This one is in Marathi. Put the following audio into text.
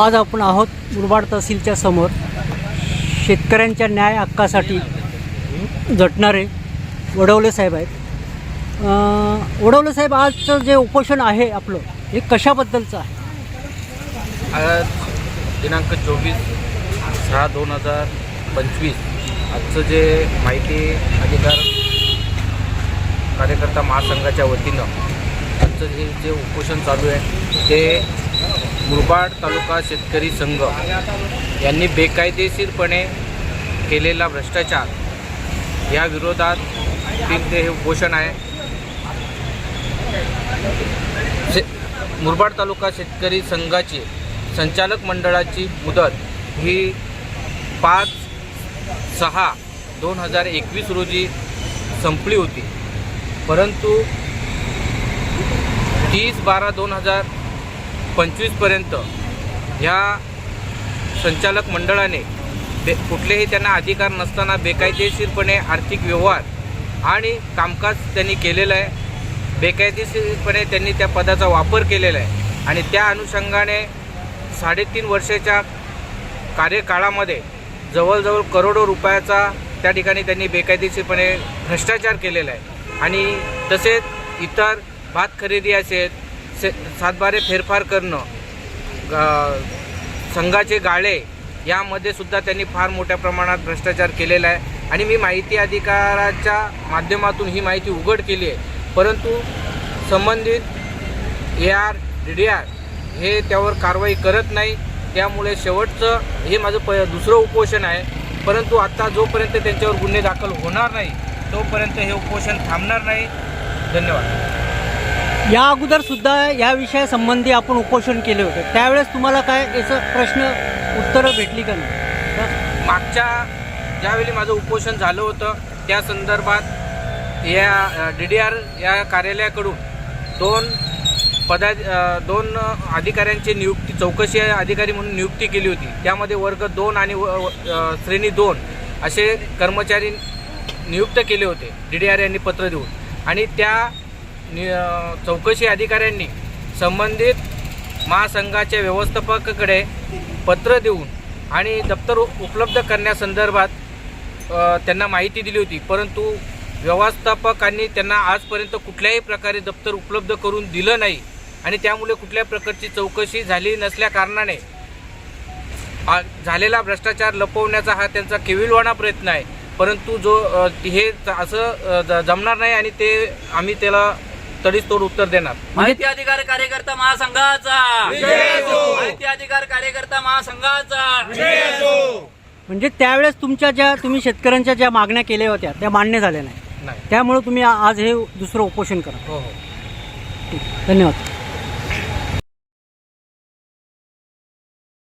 आज आपण आहोत मुरबाड तहसीलच्या समोर. शेतकऱ्यांच्या न्याय हक्कासाठी झटणारे वडवले साहेब आहेत. वडवले साहेब आजचं जे उपोषण आहे आपलं हे कशाबद्दलचं आहे? आज दिनांक चोवीस सहा दोन हजार पंचवीस आजचं जे माहिती अधिकार कार्यकर्ता महासंघाच्या वतीनं आजचं हे जे उपोषण चालू आहे ते मुरबाड तालुका शेतकरी संघ यांनी बेकायदेशीरपणे केलेला भ्रष्टाचार या विरोधात तिथे ते हे उपोषण आहे. शे मुरबाड तालुका शेतकरी संघाची संचालक मंडळाची मुदत ही पाच सहा दोन हजार एकवीस रोजी संपली होती. परंतु तीस बारा दोन हजार पंचवीसपर्यंत ह्या संचालक मंडळाने बे कुठलेही त्यांना अधिकार नसताना बेकायदेशीरपणे आर्थिक व्यवहार आणि कामकाज त्यांनी केलेलं आहे. बेकायदेशीरपणे त्यांनी त्या पदाचा वापर केलेला आहे. आणि त्या अनुषंगाने साडेतीन वर्षाच्या कार्यकाळामध्ये जवळजवळ करोडो रुपयाचा त्या ठिकाणी त्यांनी बेकायदेशीरपणे भ्रष्टाचार केलेला आहे. आणि तसेच इतर भात खरेदी असेल से सातबारे फेरफार करणं ग- संघाचे गाळे यामध्ये सुद्धा त्यांनी फार मोठ्या प्रमाणात भ्रष्टाचार केलेला आहे. आणि मी माहिती अधिकाराच्या माध्यमातून ही माहिती उघड केली आहे. परंतु संबंधित A R D D R हे त्यावर कारवाई करत नाही. त्यामुळे शेवटचं हे माझं प दुसरं उपोषण आहे. परंतु आत्ता जोपर्यंत त्यांच्यावर गुन्हे दाखल होणार नाही तोपर्यंत हे उपोषण थांबणार नाही. धन्यवाद. या अगोदर सुद्धा या विषयासंबंधी आपण उपोषण केले होते. त्यावेळेस तुम्हाला काय याचं प्रश्न उत्तरं भेटली का नाही? मागच्या ज्यावेळी माझं उपोषण झालं होतं त्या संदर्भात या डी डी आर या कार्यालयाकडून दोन पदा दोन अधिकाऱ्यांची नियुक्ती चौकशी अधिकारी म्हणून नियुक्ती केली होती. त्यामध्ये वर्ग दोन आणि व- श्रेणी दोन असे कर्मचारी नियुक्त केले होते डी डी आर यांनी पत्र देऊन. आणि त्या नि चौकशी अधिकाऱ्यांनी संबंधित महासंघाच्या व्यवस्थापकाकडे पत्र देऊन आणि दप्तर उपलब्ध करण्यासंदर्भात त्यांना माहिती दिली होती. परंतु व्यवस्थापकांनी त्यांना आजपर्यंत कुठल्याही प्रकारे दप्तर उपलब्ध करून दिलं नाही आणि त्यामुळे कुठल्या प्रकारची चौकशी झाली नसल्या कारणाने आ- झालेला भ्रष्टाचार लपवण्याचा हा त्यांचा केविलवाणा प्रयत्न आहे. परंतु जो हे असं ज- जमणार नाही आणि ते आम्ही त्याला तडीतोड उत्तर देणार. माहिती अधिकार कार्यकर्ता महासंघाचा. माहिती अधिकार कार्यकर्ता महासंघाचा. म्हणजे त्यावेळेस तुमच्या ज्या तुम्ही शेतकऱ्यांच्या ज्या मागण्या केल्या होत्या त्या मान्य झाल्या नाही. नाही. त्यामुळे तुम्ही आज हे दुसरं उपोषण करा. हो हो. धन्यवाद.